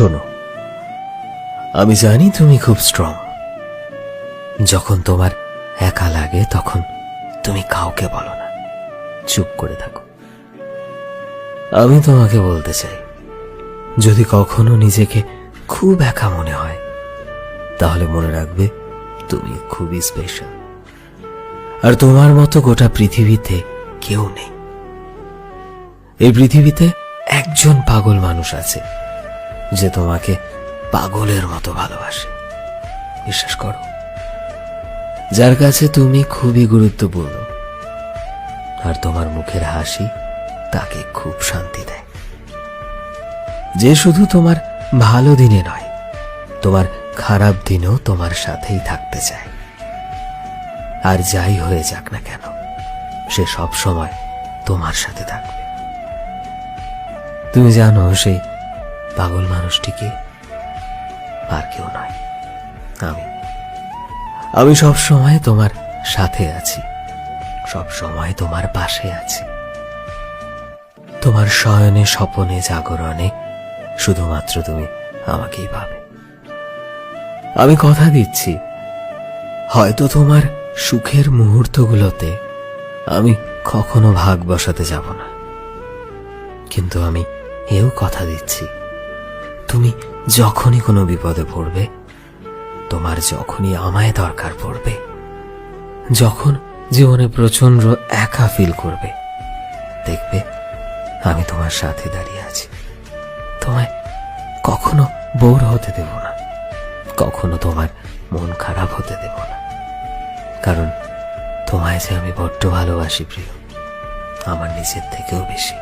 শোনো, আমি জানি তুমি খুব স্ট্রং যখন তোমার একা লাগে, তখন তুমি কাউকে বলো না। চুপ করে থাকো। আমি তোমাকে বলতে চাই, যদি কখনো নিজেকে খুব একা মনে হয়, তাহলে মনে রাখবে তুমি খুবই স্পেশাল আর তোমার মতো গোটা পৃথিবীতে কেউ নেই। এই পৃথিবীতে একজন পাগল মানুষ আছে যে তোমাকে পাগলের মতো ভালোবাসে। বিশ্বাস করো, যার কাছে তুমি খুবই গুরুত্বপূর্ণ, আর তোমার মুখের হাসি তাকে খুব শান্তি দেয়। যে শুধু তোমার ভালো দিনে নয়, তোমার খারাপ দিনেও তোমার সাথেই থাকতে চায়। আর যাই হয়ে যাক না কেন, সে সব সময় তোমার সাথে থাকবে। তুমি জানো, সেই পাগল মানুষটিকে আর কেউ নয়। আমি। আমি সব সময় তোমার সাথে আছি। সব সময় তোমার পাশে আছি। তোমার শয়নে, স্বপনে, জাগরণে শুধুমাত্র তুমি আমাকেই পাবে। আমি কথা দিচ্ছি। হয়তো তোমার সুখের মুহূর্তগুলোতে আমি কখনো ভাগ বসাতে যাব না। কিন্তু আমি এও কথা দিচ্ছি। তুমি যখনই কোনো বিপদে পড়বে, তোমার যখনই আমায় দরকার পড়বে, যখন জীবনে প্রচণ্ড একা ফিল করবে, দেখবে আমি তোমার সাথে দাঁড়িয়ে আছি। তোমায় কখনো বোর হতে দেব না, কখনো তোমার মন খারাপ হতে দেব না, কারণ তোমায় যে আমি বড্ড ভালোবাসি প্রিয়, আমার নিজের থেকেও বেশি।